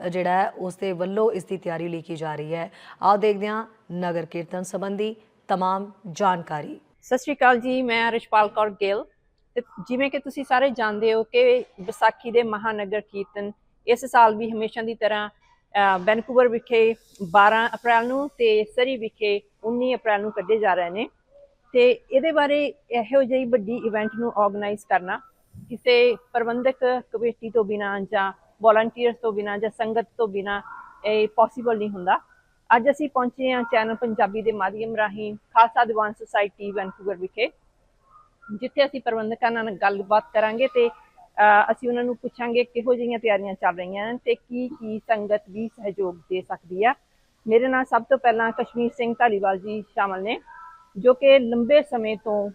ਜਿਹੜਾ ਹੈ ਉਸ ਦੇ ਵੱਲੋਂ ਇਸ ਦੀ ਤਿਆਰੀ ਲਿਖੀ ਜਾ ਰਹੀ ਹੈ ਆਓ ਦੇਖਦੇ ਹਾਂ ਨਗਰ ਕੀਰਤਨ ਸੰਬੰਧੀ तमाम ਜਾਣਕਾਰੀ
ਸਤਿ ਸ਼੍ਰੀ ਅਕਾਲ ਜੀ ਮੈਂ ਰਿਸ਼ਪਾਲ ਕੌਰ ਗਿੱਲ ਤੇ ਜਿਵੇਂ ਕਿ ਤੁਸੀਂ ਸਾਰੇ ਜਾਣਦੇ ਹੋ ਕਿ ਵਿਸਾਖੀ ਦੇ ਮਹਾਨਗਰ ਕੀਰਤਨ ਇਸ ਸਾਲ ਵੀ ਹਮੇਸ਼ਾ ਦੀ ਤਰ੍ਹਾਂ ਅ, ਵੈਨਕੂਵਰ ਵਿਖੇ 12 ਅਪ੍ਰੈਲ ਨੂੰ ਤੇ ਸਰੀ ਵਿਖੇ 19 ਅਪ੍ਰੈਲ ਨੂੰ ਕੱਢੇ ਜਾ ਰਹੇ ਨੇ ਤੇ ਇਹਦੇ ਬਾਰੇ ਇਹੋ ਜਿਹੀ ਵੱਡੀ ਇਵੈਂਟ ਨੂੰ ਆਰਗੇਨਾਈਜ਼ ਕਰਨਾ ਕਿਸੇ ਪ੍ਰਬੰਧਕ ਕਮੇਟੀ ਤੋਂ ਬਿਨਾਂ ਜਾਂ ਵੋਲੰਟੀਅਰਸ ਤੋਂ ਬਿਨਾਂ ਜਾਂ ਸੰਗਤ ਤੋਂ ਬਿਨਾਂ ਇਹ ਪੋਸੀਬਲ ਨਹੀਂ ਹੁੰਦਾ। ਅੱਜ ਅਸੀਂ ਪਹੁੰਚੇ ਹਾਂ ਚੈਨਲ ਪੰਜਾਬੀ ਦੇ ਮਾਧਿਅਮ ਰਾਹੀਂ ਖਾਲਸਾ ਦੀਵਾਨ ਸੁਸਾਇਟੀ ਵੈਨਕੂਵਰ ਵਿਖੇ, ਜਿੱਥੇ ਅਸੀਂ ਪ੍ਰਬੰਧਕਾਂ ਨਾਲ ਗੱਲਬਾਤ ਕਰਾਂਗੇ ਤੇ ਅਸੀਂ ਉਹਨਾਂ ਨੂੰ ਪੁੱਛਾਂਗੇ ਕਿਹੋ ਜਿਹੀਆਂ ਤਿਆਰੀਆਂ ਚੱਲ ਰਹੀਆਂ ਹਨ ਤੇ ਕੀ ਕੀ ਸੰਗਤ ਵੀ ਸਹਿਯੋਗ ਦੇ ਸਕਦੀ ਆ। ਮੇਰੇ ਨਾਲ ਸਭ ਤੋਂ ਪਹਿਲਾਂ ਕਸ਼ਮੀਰ ਸਿੰਘ ਧਾਲੀਵਾਲ ਜੀ ਸ਼ਾਮਲ ਨੇ, ਜੋ ਕਿ ਲੰਬੇ ਸਮੇਂ ਤੋਂ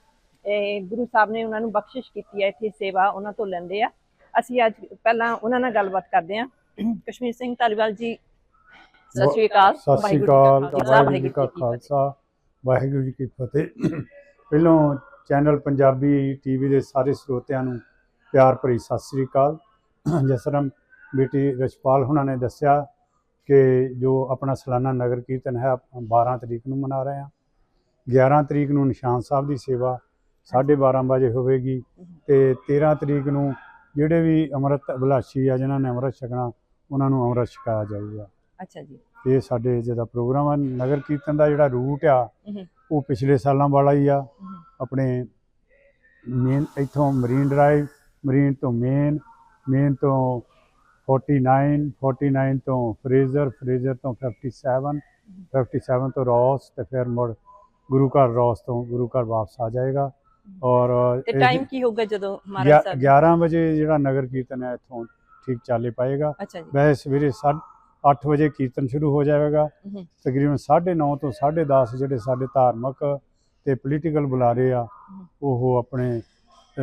ਗੁਰੂ ਸਾਹਿਬ ਨੇ ਉਹਨਾਂ ਨੂੰ ਬਖਸ਼ਿਸ਼ ਕੀਤੀ ਹੈ, ਇੱਥੇ ਸੇਵਾ ਉਹਨਾਂ ਤੋਂ ਲੈਂਦੇ ਆ। ਅਸੀਂ ਅੱਜ ਪਹਿਲਾਂ ਉਹਨਾਂ ਨਾਲ ਗੱਲਬਾਤ ਕਰਦੇ ਹਾਂ। ਕਸ਼ਮੀਰ ਸਿੰਘ ਧਾਲੀਵਾਲ ਜੀ ਸਤਿ ਸ਼੍ਰੀ ਅਕਾਲ।
ਸਤਿ ਸ਼੍ਰੀ
ਵਾਹਿਗੁਰੂ ਜੀ ਕਾ
ਅਕਾਲ
ਖਾਲਸਾ,
ਵਾਹਿਗੁਰੂ ਜੀ ਕਾ
ਵਾਹਿਗੁਰੂ ਜੀ ਕੀ
ਖਾਲਸਾ ਵਾਹਿਗੁਰੂ ਜੀ ਕੀ ਫਤਿਹ। ਪਹਿਲੋਂ ਚੈਨਲ ਪੰਜਾਬੀ ਟੀਵੀ ਦੇ ਸਾਰੇ ਸਰੋਤਿਆਂ ਨੂੰ ਪਿਆਰ ਭਰੀ ਸਤਿ ਸ਼੍ਰੀ ਅਕਾਲ। ਜਿਸ ਤਰ੍ਹਾਂ ਬੇਟੀ ਰਛਪਾਲ ਹੁਣਾਂ ਨੇ ਦੱਸਿਆ ਕਿ ਜੋ ਆਪਣਾ ਸਾਲਾਨਾ ਨਗਰ ਕੀਰਤਨ ਹੈ ਆਪਾਂ 12 ਤਰੀਕ ਨੂੰ ਮਨਾ ਰਹੇ ਹਾਂ। 11 ਤਰੀਕ ਨੂੰ ਨਿਸ਼ਾਨ ਸਾਹਿਬ ਦੀ ਸੇਵਾ 12:30 ਵਜੇ ਹੋਵੇਗੀ ਤੇ 13 ਤਰੀਕ ਨੂੰ ਜਿਹੜੇ ਵੀ ਅੰਮ੍ਰਿਤ ਅਭਿਲਾਸ਼ੀ ਆ ਜਿਨ੍ਹਾਂ ਨੇ ਅੰਮ੍ਰਿਤ ਛਕਣਾ ਉਹਨਾਂ ਨੂੰ ਅੰਮ੍ਰਿਤ ਛਕਾਇਆ ਜਾਊਗਾ।
ਅੱਛਾ ਜੀ।
ਇਹ ਸਾਡੇ ਜਿਹਦਾ ਪ੍ਰੋਗਰਾਮ ਆ। ਨਗਰ ਕੀਰਤਨ ਦਾ ਜਿਹੜਾ ਰੂਟ ਆ। ਉਹ ਪਿਛਲੇ ਸਾਲਾਂ ਵਾਲਾ ਹੀ ਆ। ਆਪਣੇ ਮੇਨ ਇੱਥੋਂ ਮਰੀਨ ਡਰਾਈਵ ਮਰੀਨ ਤੋਂ ਮੇਨ ਮੇਨ ਤੋਂ 49 49 ਤੋਂ ਫਰੇਜ਼ਰ ਫਰੇਜ਼ਰ ਤੋਂ 57 57 ਤੋਂ ਰੌਸ ਤੇ ਫਿਰ ਮੁੜ ਗੁਰੂ ਘਰ ਰੌਸ ਤੋਂ ਗੁਰੂ ਘਰ ਵਾਪਸ ਆ ਜਾਏਗਾ। ਔਰ
ਤੇ ਟਾਈਮ ਕੀ ਹੋਊਗਾ ਜਦੋਂ ਮਹਾਰਾਜ ਸਾਹਿਬ?
11 ਵਜੇ ਜਿਹੜਾ ਨਗਰ ਕੀਰਤਨ ਹੈ ਇੱਥੋਂ ਠੀਕ ਚੱਲੇ ਪਾਏਗਾ। ਵੈਸੇ ਸਵੇਰੇ 8 ਵਜੇ ਕੀਰਤਨ ਸ਼ੁਰੂ ਹੋ ਜਾਵੇਗਾ। ਤਕਰੀਬਨ 9:30 ਤੋਂ 10:30 ਜਿਹੜੇ ਸਾਡੇ ਧਾਰਮਿਕ ਤੇ ਪੋਲੀਟੀਕਲ ਬੁਲਾਰੇ ਆ ਉਹ ਆਪਣੇ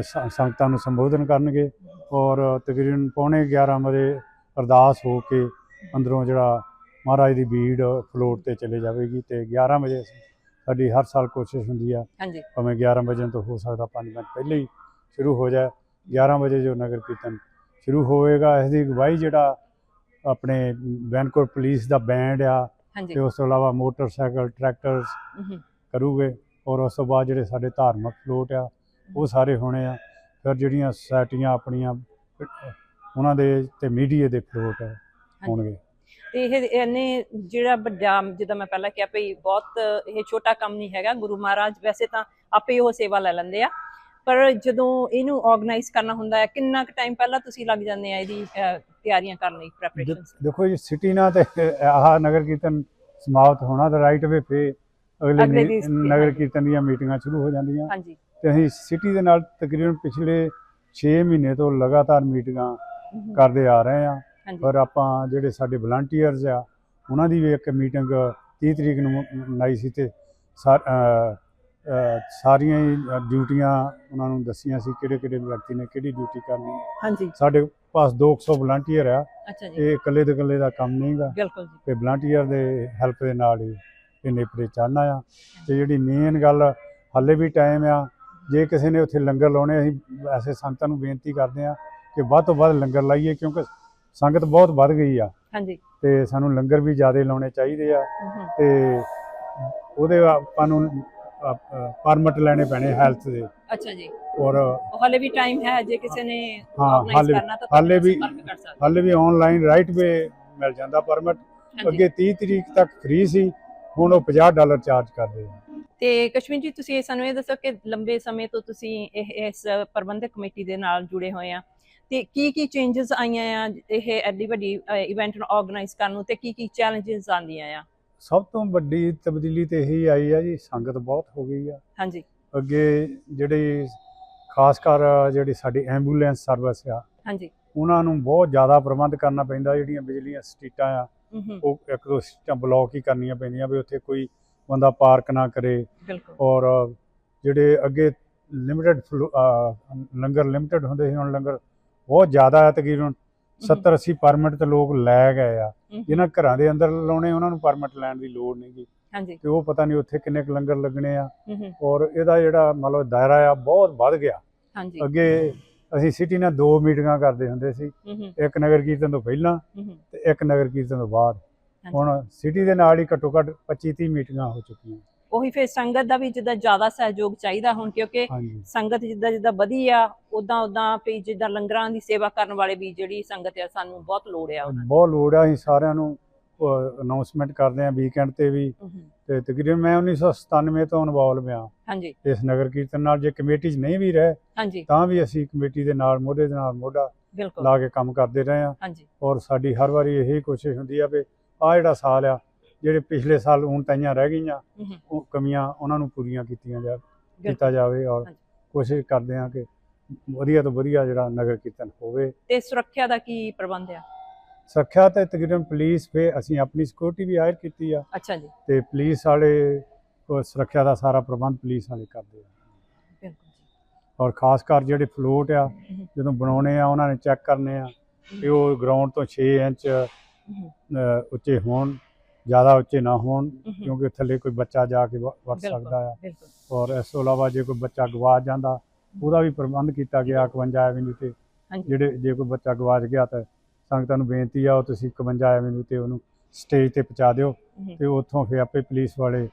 ਸੰਗਤਾਂ ਨੂੰ ਸੰਬੋਧਨ ਕਰਨਗੇ। ਔਰ ਤਕਰੀਬਨ ਪੌਣੇ 11 ਵਜੇ ਅਰਦਾਸ ਹੋ ਕੇ ਅੰਦਰੋਂ ਜਿਹੜਾ ਮਹਾਰਾਜ ਦੀ ਭੀੜ ਫਲੋਟ ਤੇ ਚਲੇ ਜਾਵੇਗੀ ਤੇ 11 ਵਜੇ ਸਾਡੀ ਹਰ ਸਾਲ ਕੋਸ਼ਿਸ਼ ਹੁੰਦੀ ਆ।
ਹਾਂਜੀ।
ਭਾਵੇਂ 11 ਵਜੇ ਤੋਂ ਹੋ ਸਕਦਾ 5 ਮਿੰਟ ਪਹਿਲੇ ਹੀ ਸ਼ੁਰੂ ਹੋ ਜਾਏ। 11 ਵਜੇ ਜੋ ਨਗਰ ਕੀਰਤਨ ਸ਼ੁਰੂ ਹੋਵੇਗਾ ਇਸ ਦੀ ਅਗਵਾਈ ਜਿਹੜਾ ਆਪਣੇ ਵੈਨਕੂਵਰ ਪੁਲਿਸ ਦਾ ਬੈਂਡ ਆ ਤੇ ਉਸ ਤੋਂ ਇਲਾਵਾ ਮੋਟਰਸਾਈਕਲ ਟਰੈਕਟਰਸ। ਕਰੂਗੇ ਔਰ ਉਸ ਤੋਂ ਬਾਅਦ ਜਿਹੜੇ ਸਾਡੇ ਧਾਰਮਿਕ ਫਲੋਟ ਆ ਉਹ ਸਾਰੇ ਹੋਣੇ ਆ। ਫਿਰ ਜਿਹੜੀਆਂ ਸੁਸਾਇਟੀਆਂ ਆਪਣੀਆਂ ਉਹਨਾਂ ਦੇ ਤੇ ਮੀਡੀਆ ਦੇ ਫਲੋਟ ਹੋਣਗੇ।
ਤੇ ਇਹ ਇਹਨੇ ਜਿਹੜਾ ਵੱਡਾ ਜਿੱਦਾਂ ਮੈਂ ਪਹਿਲਾਂ ਕਿਹਾ ਭਈ ਬਹੁਤ ਇਹ ਛੋਟਾ ਕੰਮ ਨਹੀਂ ਹੈਗਾ ਗੁਰੂ ਮਹਾਰਾਜ ਵੈਸੇ ਤਾਂ ਆਪੇ ਉਹ ਸੇਵਾ ਲੈ ਲੈਂਦੇ ਆ। ਪਰ ਜਦੋਂ ਇਹਨੂੰ ਆਰਗੇਨਾਈਜ਼ ਕਰਨਾ ਹੁੰਦਾ ਹੈ ਕਿੰਨਾ ਕੁ ਟਾਈਮ ਪਹਿਲਾਂ ਤੁਸੀਂ ਲੱਗ ਜਾਂਦੇ ਆ ਇਹਦੀ ਤਿਆਰੀਆਂ ਕਰਨ ਲਈ ਪ੍ਰੈਪਰੇਸ਼ਨਸ
ਦੇਖੋ ਜੀ ਸਿਟੀ ਨਾਲ ਤੇ ਆਹ ਨਗਰ ਕੀਰਤਨ ਸਮਾਪਤ ਹੋਣਾ ਤਾਂ ਰਾਈਟ ਵੇ ਫੇ ਅਗਲੇ ਨਗਰ ਕੀਰਤਨ ਦੀਆਂ ਮੀਟਿੰਗਾਂ ਸ਼ੁਰੂ ਹੋ ਜਾਂਦੀਆਂ।
ਹਾਂਜੀ।
ਤੇ ਅਸੀਂ ਸਿਟੀ ਦੇ ਨਾਲ ਤਕਰੀਬਨ ਪਿਛਲੇ 6 ਮਹੀਨੇ ਤੋਂ ਲਗਾਤਾਰ ਮੀਟਿੰਗਾਂ ਕਰਦੇ ਆ ਰਹੇ ਆ। ਪਰ ਆਪਾਂ ਜਿਹੜੇ ਸਾਡੇ ਵਲੰਟੀਅਰਸ ਆ ਉਹਨਾਂ ਦੀ ਵੀ ਇੱਕ ਮੀਟਿੰਗ 30 ਤਰੀਕ ਨੂੰ ਮਨਾਈ ਸੀ ਤੇ ਸਾਰੀਆਂ ਹੀ ਡਿਊਟੀਆਂ ਉਹਨਾਂ ਨੂੰ ਦੱਸੀਆਂ ਸੀ ਕਿਹੜੇ ਕਿਹੜੇ ਵਿਅਕਤੀ ਨੇ ਕਿਹੜੀ ਡਿਊਟੀ ਕਰਨੀ।
ਹਾਂਜੀ।
ਸਾਡੇ ਪਾਸ 200 ਵਲੰਟੀਅਰ ਆ। ਇਹ ਇਕੱਲੇ ਦੇ ਇਕੱਲੇ ਦਾ ਕੰਮ ਨਹੀਂਗਾ
ਬਿਲਕੁਲ ਜੀ।
ਤੇ ਵਲੰਟੀਅਰ ਦੇ ਹੈਲਪ ਦੇ ਨਾਲ ਹੀ ਇਹ ਨੇਪਰੇ ਚੜ੍ਹਨਾ ਆ ਤੇ ਜਿਹੜੀ ਮੇਨ ਗੱਲ ਹਾਲੇ ਵੀ ਟਾਈਮ ਆ ਜੇ ਕਿਸੇ ਨੇ ਉੱਥੇ ਲੰਗਰ ਲਾਉਣੇ ਅਸੀਂ ਐਸੇ ਸੰਗਤਾਂ ਨੂੰ ਬੇਨਤੀ ਕਰਦੇ ਆ ਕਿ ਵੱਧ ਤੋਂ ਵੱਧ ਲੰਗਰ ਲਾਈਏ ਕਿਉਂਕਿ ਸੰਗਤ ਬਹੁਤ ਵੱਧ ਗਈ ਆ।
ਹਾਂਜੀ।
ਤੇ ਸਾਨੂੰ ਲੰਗਰ ਵੀ ਜ਼ਿਆਦਾ ਲਾਉਣੇ ਚਾਹੀਦੇ ਆ। ਤੇ ਉਹਦੇ ਆਪਾਂ ਨੂੰ ਪਰਮਿਟ ਲੈਣੇ ਪੈਣੇ ਹੈਲਥ ਦੇ।
ਅੱਛਾ ਜੀ।
ਔਰ
ਹਾਲੇ ਵੀ ਟਾਈਮ ਹੈ ਜੇ ਕਿਸੇ ਨੇ
ਹਾਲੇ-
ਕਰਨਾ ਤਾਂ
ਹਾਲੇ ਵੀ- ਹਾਲੇ ਵੀ ਆਨਲਾਈਨ ਰਾਈਟ ਵੇ ਮਿਲ ਜਾਂਦਾ ਪਰਮਿਟ। ਅੱਗੇ 30 ਤਰੀਕ ਤੱਕ ਫ੍ਰੀ ਸੀ ਹੁਣ ਉਹ 50 ਡਾਲਰ ਚਾਰਜ ਕਰਦੇ ਆ।
ਤੇ ਕਸ਼ਮੀਰ ਜੀ ਤੁਸੀਂ ਸਾਨੂੰ ਇਹ ਦੱਸੋ ਕਿ ਲੰਬੇ ਸਮੇਂ ਤੋਂ ਤੁਸੀਂ ਇਸ ਪ੍ਰਬੰਧਕ ਕਮੇਟੀ ਦੇ ਨਾਲ ਜੁੜੇ ਹੋਏ ਆ। ਤੇ ਕੀ ਕੀ ਚੇਂਜਸ ਆਈਆਂ ਆ ਇਹ ਐਡੀ ਵੱਡੀ ਇਵੈਂਟ ਨੂੰ ਆਰਗੇਨਾਈਜ਼ ਕਰਨ ਨੂੰ ਤੇ ਕੀ ਕੀ ਚੈਲੰਜਸ ਆਉਂਦੀਆਂ ਆ?
ਸਭ ਤੋਂ ਵੱਡੀ ਤਬਦੀਲੀ ਤੇ ਇਹੀ ਆਈ ਆ ਜੀ ਸੰਗਤ ਬਹੁਤ ਹੋ ਗਈ ਆ।
ਹਾਂਜੀ।
ਅੱਗੇ ਜਿਹੜੀ ਖਾਸ ਕਰ ਜਿਹੜੀ ਸਾਡੀ ਐਂਬੂਲੈਂਸ ਸਰਵਿਸ ਆ
ਹਾਂਜੀ।
ਉਹਨਾਂ ਨੂੰ ਬਹੁਤ ਜ਼ਿਆਦਾ ਪ੍ਰਬੰਧ ਕਰਨਾ ਪੈਂਦਾ ਜਿਹੜੀਆਂ ਬਿਜਲੀਆਂ ਸਟਰੀਟਾਂ ਆ ਉਹ ਇੱਕ ਦੋ ਸੀਟਾਂ ਬਲੌਕ ਹੀ ਕਰਨੀਆਂ ਪੈਂਦੀਆਂ ਵੀ ਉੱਥੇ ਕੋਈ ਬੰਦਾ ਪਾਰਕ ਨਾ ਕਰੇ।
ਬਿਲਕੁਲ।
ਔਰ ਜਿਹੜੇ ਅੱਗੇ ਲਿਮਿਟਡ ਲੰਗਰ ਲਿਮਿਟਡ ਹੁੰਦੇ ਸੀ ਹੁਣ ਲੰਗਰ ਬਹੁਤ ਜ਼ਿਆਦਾ ਹੈ ਤਕਰੀਬਨ 70 80 ਪਰਮਿਟ ਤੇ ਲੋਕ ਲੈ ਗਏ ਆ। ਜਿਹਨਾਂ ਘਰਾਂ ਦੇ ਅੰਦਰ ਲਾਉਣੇ ਉਹਨਾਂ ਨੂੰ ਪਰਮਿਟ ਲੈਣ ਦੀ ਲੋੜ ਨਹੀਂਗੀ
ਹਾਂਜੀ।
ਤੇ ਉਹ ਪਤਾ ਨਹੀਂ ਉੱਥੇ ਕਿੰਨੇ ਕੁ ਲੰਗਰ ਲੱਗਣੇ ਆ। ਔਰ ਇਹਦਾ ਜਿਹੜਾ ਮੰਨ ਲਓ ਦਾਇਰਾ ਆ ਬਹੁਤ ਵੱਧ ਗਿਆ।
ਹਾਂਜੀ।
ਅੱਗੇ ਅਸੀਂ ਸਿਟੀ ਨਾਲ ਦੋ ਮੀਟਿੰਗਾਂ ਕਰਦੇ ਹੁੰਦੇ ਸੀ। ਇੱਕ ਨਗਰ ਕੀਰਤਨ ਤੋਂ ਪਹਿਲਾਂ ਤੇ ਇੱਕ ਨਗਰ ਕੀਰਤਨ ਤੋਂ ਬਾਅਦ। ਹੁਣ ਸਿਟੀ ਦੇ ਨਾਲ ਹੀ ਘੱਟੋ ਘੱਟ 25 30 ਮੀਟਿੰਗਾਂ ਹੋ ਚੁੱਕੀਆਂ।
ਉਹੀ ਫਿਰ ਸੰਗਤ ਦਾ ਵੀ ਜਿੱਦਾਂ ਜ਼ਿਆਦਾ ਸਹਿਯੋਗ ਚਾਹੀਦਾ ਹੁਣ ਕਿਉਂਕਿ
ਹਾਂਜੀ।
ਸੰਗਤ ਜਿੱਦਾਂ ਜਿੱਦਾਂ ਵਧੀ ਆ ਉਦਾਂ ਉਦਾਂ ਵੀ ਜਿੱਦਾਂ ਲੰਗਰਾਂ ਦੀ ਸੇਵਾ ਕਰਨ ਵਾਲੇ ਵੀ ਜਿਹੜੀ ਸੰਗਤ ਆ ਸਾਨੂੰ ਬਹੁਤ ਲੋੜ ਆ ਉਹਨਾਂ
ਬਹੁਤ ਲੋੜ ਆ ਅਸੀਂ ਸਾਰਿਆਂ ਨੂੰ ਅਨਾਉਂਸਮੈਂਟ ਕਰਦੇ ਆ ਵੀਕਐਂਡ ਤੇ ਵੀ।
ਦੀ। ਹਮ,
ਤੇ ਤਕਰੀਬਨ ਮੈਂ 1997 ਤੋਂ ਇਨਵੋਲਵ ਆ
ਹਾਂਜੀ।
ਇਸ ਨਗਰ ਕੀਰਤਨ ਨਾਲ ਜੇ ਕਮੇਟੀ 'ਚ ਨਹੀਂ ਵੀ ਰਹੇ
ਹਾਂਜੀ।
ਤਾਂ ਵੀ ਅਸੀਂ ਕਮੇਟੀ ਦੇ ਨਾਲ ਮੋਢੇ ਦੇ ਨਾਲ ਮੋਢਾ
ਬਿਲਕੁਲ।
ਲਾ ਕੇ ਕੰਮ ਕਰਦੇ ਰਹੇ ਆ।
ਹਾਂਜੀ।
ਔਰ ਸਾਡੀ ਹਰ ਵਾਰੀ ਇਹੀ ਕੋਸ਼ਿਸ਼ ਹੁੰਦੀ ਆ ਵੀ ਆ ਜਿਹੜਾ ਸਾਲ ਆ ਜਿਹੜੇ ਪਿਛਲੇ ਸਾਲ ਹੁਣ ਤਾਈਆਂ ਰਹਿ ਗਈਆਂ ਉਹ ਕਮੀਆਂ ਉਹਨਾਂ ਨੂੰ ਪੂਰੀਆਂ ਕੀਤੀਆਂ ਜਾ। ਕੀਤਾ ਜਾਵੇ ਔਰ। ਕੋਸ਼ਿਸ਼ ਕਰਦੇ ਆ ਕਿ ਵਧੀਆ ਤੋਂ ਵਧੀਆ ਜਿਹੜਾ ਨਗਰ ਕੀਰਤਨ ਹੋਵੇ।
ਤੇ ਸੁਰੱਖਿਆ ਦਾ ਕੀ ਪ੍ਰਬੰਧ ਆ?
ਸੁਰੱਖਿਆ ਤੇ ਤਕਰੀਬਨ ਪੁਲਿਸ ਫੇ ਅਸੀਂ ਆਪਣੀ ਸਿਕਿਉਰਿਟੀ ਵੀ ਹਾਇਰ ਕੀਤੀ ਆ।
ਅੱਛਾ ਜੀ।
ਤੇ ਪੁਲਿਸ ਵਾਲੇ ਸੁਰੱਖਿਆ ਦਾ ਸਾਰਾ ਪ੍ਰਬੰਧ ਪੁਲਿਸ ਵਾਲੇ ਕਰਦੇ ਆ।
ਬਿਲਕੁਲ ਜੀ।
ਔਰ ਖਾਸ ਕਰ ਜਿਹੜੇ ਫਲੋਟ ਆ ਜਦੋਂ ਬਣਾਉਣੇ ਆ ਉਹਨਾਂ ਨੇ ਚੈੱਕ ਕਰਨੇ ਆ ਕਿ ਉਹ ਗਰਾਊਂਡ ਤੋਂ 6 ਇੰਚ ਉੱਚੇ ਹੋਣ। ਜ਼ਿਆਦਾ ਉੱਚੇ ਨਾ ਹੋਣ ਕਿਉਂਕਿ ਥੱਲੇ ਕੋਈ ਬੱਚਾ ਜਾ ਕੇ ਵੜ ਸਕਦਾ ਆ। ਔਰ ਇਸ ਤੋਂ ਇਲਾਵਾ ਜੇ ਕੋਈ ਬੱਚਾ ਗਵਾਚ ਜਾਂਦਾ ਉਹਦਾ ਵੀ ਪ੍ਰਬੰਧ ਕੀਤਾ ਗਿਆ 51 ਐਵਨਿਊ ਤੇ। ਜਿਹੜੇ ਜੇ ਕੋਈ ਬੱਚਾ ਗਵਾਚ ਗਿਆ ਤਾਂ ਸੰਗਤਾਂ ਨੂੰ ਬੇਨਤੀ ਆ ਉਹ ਤੁਸੀਂ 51 ਐਵਨਿਊ ਤੇ ਉਹਨੂੰ ਸਟੇਜ ਤੇ ਪਹੁੰਚਾ ਦਿਓ ਤੇ ਉੱਥੋਂ ਫਿਰ ਆਪੇ ਪੁਲਿਸ ਵਾਲੇ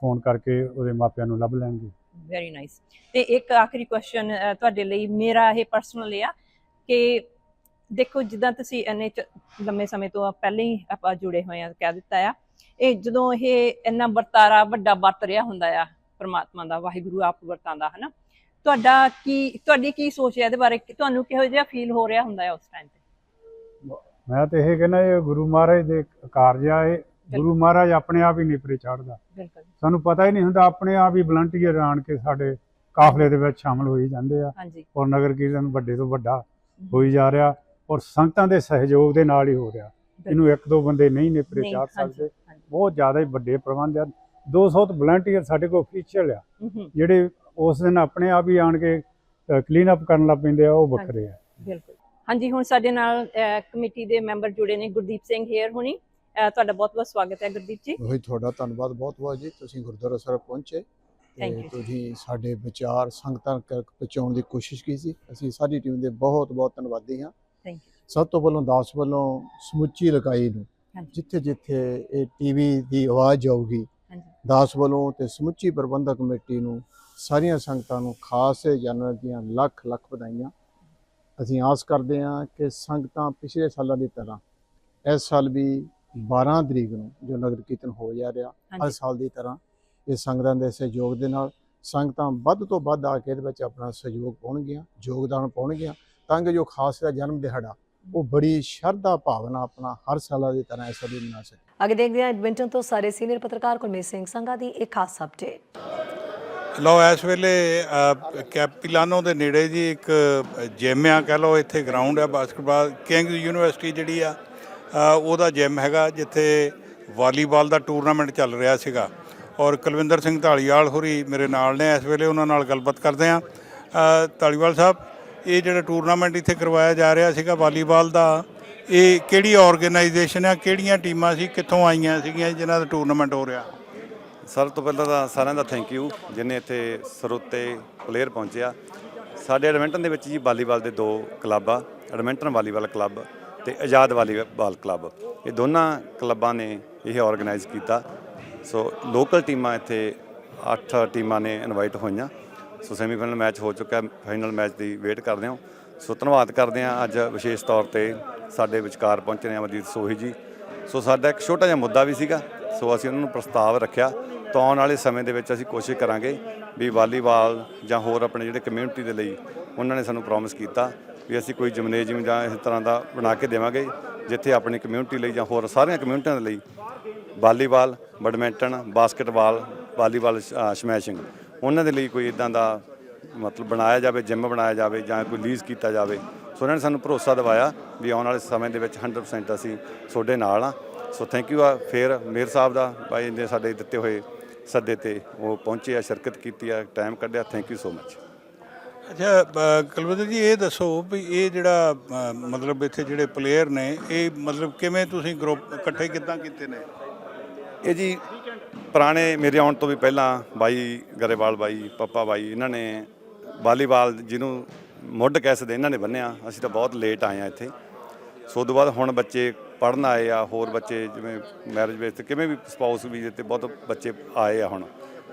ਫੋਨ ਕਰਕੇ ਉਹਦੇ ਮਾਪਿਆਂ ਨੂੰ ਲੱਭ ਲੈਣਗੇ।
ਵੈਰੀ ਨਾਈਸ ਤੇ ਇੱਕ ਆਖਰੀ ਕੁਐਸਚਨ ਤੁਹਾਡੇ ਲਈ ਮੇਰਾ ਇਹ ਪਰਸਨਲ ਆ ਕਿ ਦੇਖੋ ਜਿੱਦਾਂ ਤੁਸੀਂ ਇੰਨੇ ਲੰਮੇ ਸਮੇਂ ਤੋਂ ਪਹਿਲਾਂ ਹੀ ਆਪਾਂ ਜੁੜੇ ਹੋਏ ਆ ਕਹਿ ਦਿੱਤਾ ਆ ਇਹ ਜਦੋਂ ਇਹ ਇੰਨਾ ਵਰਤਾਰਾ ਵੱਡਾ ਵਰਤ ਰਿਹਾ ਹੁੰਦਾ ਆ ਪ੍ਰਮਾਤਮਾ ਦਾ ਵਾਹਿਗੁਰੂ ਆਪ ਵਰਤਾਂਦਾ ਹਨਾ? ਤੁਹਾਡਾ ਕੀ ਤੁਹਾਡੀ ਕੀ ਸੋਚ ਹੈ ਇਹਦੇ ਬਾਰੇ? ਤੁਹਾਨੂੰ ਕਿਹੋ ਜਿਹਾ ਫੀਲ ਹੋ ਰਿਹਾ ਹੁੰਦਾ ਹੈ ਉਸ ਟਾਈਮ ਤੇ?
ਮੈਂ ਤਾਂ ਇਹ ਕਹਿੰਦਾ ਇਹ ਗੁਰੂ ਮਹਾਰਾਜ ਦੇ ਕਾਰਜ ਆ ਇਹ ਗੁਰੂ ਮਹਾਰਾਜ ਆਪਣੇ ਆਪ ਹੀ ਨਿਪਰੇ ਚੜਦਾ ਸਾਨੂੰ ਪਤਾ ਹੀ ਨਹੀਂ ਹੁੰਦਾ ਆਪਣੇ ਆਪ ਹੀ ਵਲੰਟੀਅਰ ਆਣ ਕੇ ਸਾਡੇ ਕਾਫਲੇ ਦੇ ਵਿੱਚ ਸ਼ਾਮਲ ਹੋਈ ਜਾਂਦੇ ਆ। ਔਰ ਨਗਰ ਕੀਰਤਨ ਵੱਡੇ ਤੋਂ ਵੱਡਾ ਹੋਈ ਜਾ ਰਿਹਾ। ਔਰ ਸੰਗਤਾਂ ਦੇ ਸਹਿਯੋਗ ਦੇ ਨਾਲ ਹੀ ਹੋ ਰਿਹਾ। ਇਹਨੂੰ ਇੱਕ ਦੋ ਬੰਦੇ ਨਹੀਂ ਨਿਪਰੇ ਚਾੜ ਸਕਦੇ। ਬਹੁਤ ਜ਼ਿਆਦਾ ਹੀ ਵੱਡੇ ਪ੍ਰਬੰਧ ਆ। 200 ਤੋਂ ਵਲੰਟੀਅਰ ਸਾਡੇ ਕੋਲ ਅਫੀਸ਼ੀਅਲ ਆ। ਜਿਹੜੇ ਉਸ ਦਿਨ ਆਪਣੇ ਆਪ ਹੀ ਆਣ ਕੇ ਕਲੀਨ ਅਪ ਕਰਨ ਲੱਗ ਪੈਂਦੇ ਆ ਉਹ ਵੱਖਰੇ ਆ।
ਬਿਲਕੁਲ। ਹਾਂਜੀ ਹੁਣ ਸਾਡੇ ਨਾਲ ਕਮੇਟੀ ਦੇ ਮੈਂਬਰ ਜੁੜੇ ਨੇ ਗੁਰਦੀਪ ਸਿੰਘ ਹੇਅਰ ਹੁਣੀ। ਤੁਹਾਡਾ ਬਹੁਤ ਬਹੁਤ ਸਵਾਗਤ ਹੈ ਗੁਰਦੀਪ ਜੀ।
ਉਹੀ ਤੁਹਾਡਾ ਧੰਨਵਾਦ ਬਹੁਤ ਬਹੁਤ ਜੀ। ਤੁਸੀਂ ਗੁਰਦੁਆਰਾ ਸਾਹਿਬ ਪਹੁੰਚੇ.
ਤੁਸੀਂ
ਸਾਡੇ ਵਿਚਾਰ ਸੰਗਤਾਂ ਤੱਕ ਪਹੁੰਚਾਉਣ ਦੀ ਕੋਸ਼ਿਸ਼ ਕੀਤੀ। ਅਸੀਂ ਸਾਡੀ ਟੀਮ ਦੇ ਬਹੁਤ ਬਹੁਤ ਧੰਨਵਾਦੀ ਹਾਂ।
ਥੈਂਕ ਯੂ
ਸਭ ਤੋਂ ਪਹਿਲਾਂ ਦਾਸ ਵੱਲੋਂ ਸਮੁੱਚੀ ਇਲਾਕਾਈ ਨੂੰ ਜਿੱਥੇ ਜਿੱਥੇ ਇਹ ਟੀਵੀ ਦੀ ਆਵਾਜ਼ ਜਾਊਗੀ ਦਾਸ ਵੱਲੋਂ ਤੇ ਸਮੁੱਚੀ ਪ੍ਰਬੰਧਕ ਕਮੇਟੀ ਨੂੰ ਸਾਰੀਆਂ ਸੰਗਤਾਂ ਨੂੰ ਖਾਸ ਜਨਮ ਦੀਆਂ ਲੱਖ ਲੱਖ ਵਧਾਈਆਂ। ਅਸੀਂ ਆਸ ਕਰਦੇ ਹਾਂ ਕਿ ਸੰਗਤਾਂ ਪਿਛਲੇ ਸਾਲਾਂ ਦੀ ਤਰ੍ਹਾਂ ਇਸ ਸਾਲ ਵੀ 12 ਤਰੀਕ ਨੂੰ ਜੋ ਨਗਰ ਕੀਰਤਨ ਹੋ ਜਾ ਰਿਹਾ ਹਰ ਸਾਲ ਦੀ ਤਰ੍ਹਾਂ ਇਹ ਸੰਗਤਾਂ ਦੇ ਸਹਿਯੋਗ ਦੇ ਨਾਲ ਸੰਗਤਾਂ ਵੱਧ ਤੋਂ ਵੱਧ ਆ ਕੇ ਇਹਦੇ ਵਿੱਚ ਆਪਣਾ ਸਹਿਯੋਗ ਪਾਉਣਗੀਆਂ ਯੋਗਦਾਨ ਪਾਉਣਗੀਆਂ। ਤਾਂ ਕਿ ਜੋ ਖਾਸ ਦਾ ਜਨਮ ਦਿਹਾੜਾ ਉਹ ਬੜੀ ਸ਼ਰਧਾ ਭਾਵਨਾ ਆਪਣਾ ਹਰ ਸਾਲਾਂ ਦੀ ਤਰ੍ਹਾਂ ਇਸ ਵਾਰ ਵੀ ਮਨਾ ਸਕੇ।
ਅੱਗੇ ਦੇਖਦੇ ਹਾਂ ਐਡਮਿੰਟਨ ਤੋਂ ਸਾਡੇ ਸੀਨੀਅਰ ਪੱਤਰਕਾਰ ਕੁਲਮੀਤ ਸਿੰਘ ਸੰਘਾ ਦੀ ਇੱਕ ਖਾਸ ਅਪਡੇਟ
ਲਓ ਇਸ ਵੇਲੇ ਕੈਪੀਲਾਨੋ ਦੇ ਨੇੜੇ ਜੀ ਇੱਕ ਜਿਮ ਆ ਕਹ ਲਓ ਇੱਥੇ ਗਰਾਊਂਡ ਹੈ ਬਾਸਕਟਬਾਲ ਕਿੰਗਸ ਯੂਨੀਵਰਸਿਟੀ ਜਿਹੜੀ ਆ ਉਹਦਾ ਜਿਮ ਹੈਗਾ ਜਿੱਥੇ ਵਾਲੀਬਾਲ ਦਾ ਟੂਰਨਾਮੈਂਟ ਚੱਲ ਰਿਹਾ ਸੀਗਾ। ਔਰ ਕੁਲਵਿੰਦਰ ਸਿੰਘ ਢਾਲੀਵਾਲ ਹੋਰੀ ਮੇਰੇ ਨਾਲ ਨੇ ਇਸ ਵੇਲੇ ਉਹਨਾਂ ਨਾਲ ਗੱਲਬਾਤ ਕਰਦੇ ਆ ਢਾਲੀਵਾਲ ਸਾਹਿਬ ਇਹ ਜਿਹੜਾ ਟੂਰਨਾਮੈਂਟ ਇੱਥੇ ਕਰਵਾਇਆ ਜਾ ਰਿਹਾ ਸੀਗਾ ਵਾਲੀਬਾਲ ਦਾ, ਇਹ ਕਿਹੜੀ ਆਰਗੇਨਾਈਜੇਸ਼ਨ ਆ, ਕਿਹੜੀਆਂ ਟੀਮਾਂ ਸੀ, ਕਿੱਥੋਂ ਆਈਆਂ ਸੀਗੀਆਂ ਜਿਨ੍ਹਾਂ ਦਾ ਟੂਰਨਾਮੈਂਟ ਹੋ ਰਿਹਾ?
ਸਭ ਤੋਂ ਪਹਿਲਾਂ ਤਾਂ ਸਾਰਿਆਂ ਦਾ ਥੈਂਕ ਯੂ ਜਿਨੇ ਇੱਥੇ ਸਰੋਤੇ ਪਲੇਅਰ ਪਹੁੰਚਿਆ ਸਾਡੇ ਐਡਮਿੰਟਨ ਦੇ ਵਿੱਚ ਜੀ ਵਾਲੀਬਾਲ ਦੇ ਦੋ ਕਲੱਬ ਆ ਐਡਮਿੰਟਨ ਵਾਲੀਬਾਲ ਕਲੱਬ ਤੇ ਆਜ਼ਾਦ ਵਾਲੀਬਾਲ ਕਲੱਬ ਇਹ ਦੋਨਾਂ ਕਲੱਬਾਂ ਨੇ ਇਹ ਆਰਗੇਨਾਈਜ਼ ਕੀਤਾ। ਸੋ ਲੋਕਲ ਟੀਮਾਂ ਇੱਥੇ 8 ਟੀਮਾਂ ਨੇ ਇਨਵਾਈਟ ਹੋਈਆਂ। ਸੋ ਸੈਮੀਫਾਈਨਲ ਮੈਚ ਹੋ ਚੁੱਕਾ ਫਾਈਨਲ ਮੈਚ ਦੀ ਵੇਟ ਕਰਦੇ ਹਾਂ। ਸੋ ਧੰਨਵਾਦ ਕਰਦੇ ਹਾਂ ਅੱਜ ਵਿਸ਼ੇਸ਼ ਤੌਰ ਤੇ ਸਾਡੇ ਵਿਚਕਾਰ ਪਹੁੰਚੇ ਨੇ ਅਮਰਜੀਤ ਸੋਹੀ ਜੀ। ਸੋ ਸਾਡਾ ਇੱਕ ਛੋਟਾ ਜਿਹਾ ਮੁੱਦਾ ਵੀ ਸੀਗਾ। ਸੋ ਅਸੀਂ ਉਹਨਾਂ ਨੂੰ ਪ੍ਰਸਤਾਵ ਰੱਖਿਆ। ਤਾਂ ਆਉਣ ਵਾਲੇ ਸਮੇਂ ਦੇ ਵਿੱਚ ਅਸੀਂ ਕੋਸ਼ਿਸ਼ ਕਰਾਂਗੇ ਵੀ ਵਾਲੀਬਾਲ ਜਾਂ ਹੋਰ ਆਪਣੇ ਜਿਹੜੇ ਕਮਿਊਨਿਟੀ ਦੇ ਲਈ ਉਹਨਾਂ ਨੇ ਸਾਨੂੰ ਪ੍ਰੋਮਿਸ ਕੀਤਾ ਵੀ ਅਸੀਂ ਕੋਈ ਜਿਮਨੇਜ਼ੀਅਮ ਜਾਂ ਇਸ ਤਰ੍ਹਾਂ ਦਾ ਬਣਾ ਕੇ ਦੇਵਾਂਗੇ, ਜਿੱਥੇ ਆਪਣੀ ਕਮਿਊਨਿਟੀ ਲਈ ਜਾਂ ਹੋਰ ਸਾਰੀਆਂ ਕਮਿਊਨਿਟੀਆਂ ਦੇ ਲਈ volleyball badminton basketball volleyball smashing ਉਹਨਾਂ ਦੇ ਲਈ ਕੋਈ ਇਦਾਂ ਦਾ ਮਤਲਬ ਬਣਾਇਆ ਜਾਵੇ ਜਿਮ ਬਣਾਇਆ ਜਾਵੇ ਜਾਂ ਕੋਈ ਲੀਜ਼ ਕੀਤਾ ਜਾਵੇ। ਸੋ ਉਹਨਾਂ ਨੇ ਸਾਨੂੰ ਭਰੋਸਾ ਦਿਵਾਇਆ ਵੀ ਆਉਣ ਵਾਲੇ ਸਮੇਂ ਦੇ ਵਿੱਚ 100% ਅਸੀਂ ਤੁਹਾਡੇ ਨਾਲ ਆ ਸੋ ਥੈਂਕ ਯੂ ਆ। ਫੇਰ ਮੇਰ ਸਾਹਿਬ ਦਾ ਬਾਈ ਨੇ ਸਾਡੇ ਦਿੱਤੇ ਹੋਏ ਸੱਦੇ ਤੇ ਉਹ ਪਹੁੰਚੇ ਆ ਸ਼ਿਰਕਤ ਕੀਤੀ ਆ ਟਾਈਮ ਕੱਢਿਆ। ਥੈਂਕ ਯੂ ਸੋ ਮਚ
ਅੱਛਾ ਕੁਲਵਿੰਦਰ ਜੀ ਇਹ ਦੱਸੋ ਵੀ ਇਹ ਜਿਹੜਾ ਮਤਲਬ ਇੱਥੇ ਜਿਹੜੇ ਪਲੇਅਰ ਨੇ ਇਹ ਮਤਲਬ ਕਿਵੇਂ ਤੁਸੀਂ ਗਰੁੱਪ ਇਕੱਠੇ ਕਿੱਦਾਂ ਕੀਤੇ ਨੇ?
ਇਹ ਜੀ ਪੁਰਾਣੇ ਮੇਰੇ ਆਉਣ ਤੋਂ ਵੀ ਪਹਿਲਾਂ ਬਾਈ ਗਰੇਵਾਲ ਬਾਈ, ਪੱਪਾ ਬਾਈ, ਇਹਨਾਂ ਨੇ ਵਾਲੀਬਾਲ ਜਿਹਨੂੰ ਮੁੱਢ ਕਹਿ ਸਕਦੇ ਇਹਨਾਂ ਨੇ ਬੰਨਿਆ। ਅਸੀਂ ਤਾਂ ਬਹੁਤ ਲੇਟ ਆਏ ਆ ਇੱਥੇ। ਸੋ ਤੋਂ ਬਾਅਦ ਹੁਣ ਬੱਚੇ ਪੜਨ ਆਏ ਆ, ਹੋਰ ਬੱਚੇ ਜਿਵੇਂ ਮੈਰਿਜ ਬੇਸ ਤੇ ਕਿਵੇਂ ਵੀ ਸਪਾਊਸ ਵੀ ਤੇ ਬਹੁਤ ਬੱਚੇ ਆਏ ਆ ਹੁਣ।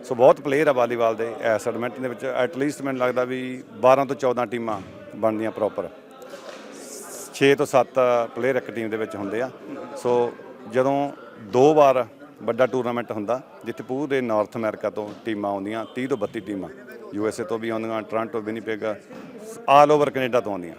ਸੋ ਬਹੁਤ ਪਲੇਅਰ ਆ ਵਾਲੀਬਾਲ ਦੇ ਐਸ ਐਡਮਿੰਟਨ ਦੇ ਵਿੱਚ ਐਟ ਲੀਸਟ ਮੈਨੂੰ ਲੱਗਦਾ ਵੀ 12 ਤੋਂ 14 ਟੀਮਾਂ ਬਣਦੀਆਂ ਪ੍ਰੋਪਰ 6 ਤੋਂ 7 ਪਲੇਅਰ ਇੱਕ ਟੀਮ ਦੇ ਵਿੱਚ ਹੁੰਦੇ ਆ। ਸੋ ਜਦੋਂ ਦੋ ਵਾਰ ਵੱਡਾ ਟੂਰਨਾਮੈਂਟ ਹੁੰਦਾ ਜਿੱਥੇ ਪੂਰੇ ਨਾਰਥ ਅਮਰੀਕਾ ਤੋਂ ਟੀਮਾਂ ਆਉਂਦੀਆਂ 30 ਤੋਂ 32 ਟੀਮਾਂ। ਯੂ ਐਸ ਏ ਤੋਂ ਵੀ ਆਉਂਦੀਆਂ Toronto Winnipeg all over Canada ਤੋਂ ਆਉਂਦੀਆਂ।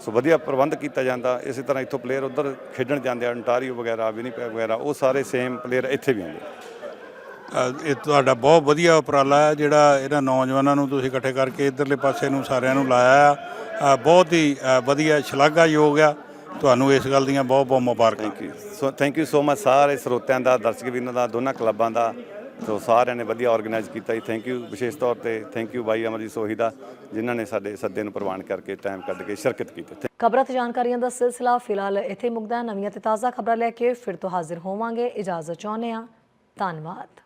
ਸੋ ਵਧੀਆ ਪ੍ਰਬੰਧ ਕੀਤਾ ਜਾਂਦਾ ਇਸੇ ਤਰ੍ਹਾਂ ਇੱਥੋਂ ਪਲੇਅਰ ਉਧਰ ਖੇਡਣ ਜਾਂਦੇ ਆ ਅੰਟਾਰੀਓ ਵਗੈਰਾ ਵਿਨੀਪੈਗ ਵਗੈਰਾ ਉਹ ਸਾਰੇ ਸੇਮ ਪਲੇਅਰ ਇੱਥੇ ਵੀ ਆਉਂਦੇ।
ਅ, ਇਹ ਤੁਹਾਡਾ ਬਹੁਤ ਵਧੀਆ ਉਪਰਾਲਾ ਹੈ ਜਿਹੜਾ ਇਹਨਾਂ ਨੌਜਵਾਨਾਂ ਨੂੰ ਤੁਸੀਂ ਇਕੱਠੇ ਕਰਕੇ ਇਧਰਲੇ ਪਾਸੇ ਨੂੰ ਸਾਰਿਆਂ ਨੂੰ ਲਾਇਆ ਆ। ਬਹੁਤ ਹੀ ਵਧੀਆ ਸ਼ਲਾਘਾਯੋਗ ਆ। ਤੁਹਾਨੂੰ ਇਸ ਗੱਲ ਦੀਆਂ ਬਹੁਤ ਬਹੁਤ ਮੁਬਾਰਕਾਂ
thank you so thank you so much ਸਾਰੇ ਸਰੋਤਿਆਂ ਦਾ ਦਰਸ਼ਕ ਵੀਰਾਂ ਦਾ ਦੋਨਾਂ ਕਲੱਬਾਂ ਦਾ। ਸੋ ਸਾਰਿਆਂ ਨੇ ਵਧੀਆ ਆਰਗੇਨਾਈਜ਼ ਕੀਤਾ ਜੀ ਥੈਂਕ ਯੂ ਵਿਸ਼ੇਸ਼ ਤੌਰ ਤੇ ਥੈਂਕ ਯੂ ਬਾਈ ਅਮਰਜੀਤ ਸੋਹੀ ਦਾ ਜਿਨ੍ਹਾਂ ਨੇ ਸਾਡੇ ਸੱਦੇ ਨੂੰ ਪ੍ਰਵਾਨ ਕਰਕੇ ਟਾਈਮ ਕੱਢ ਕੇ ਸ਼ਿਰਕਤ ਕੀਤੀ।
ਖਬਰਾਂ ਤੇ ਜਾਣਕਾਰੀਆਂ ਦਾ ਸਿਲਸਿਲਾ ਫਿਲਹਾਲ ਇੱਥੇ ਮੁੱਕਦਾ। ਨਵੀਆਂ ਤੇ ਤਾਜ਼ਾ ਖਬਰਾਂ ਲੈ ਕੇ ਫਿਰ ਤੋਂ ਹਾਜ਼ਰ ਹੋਵਾਂਗੇ। ਇਜਾਜ਼ਤ ਚਾਹੁੰਦੇ ਹਾਂ। ਧੰਨਵਾਦ।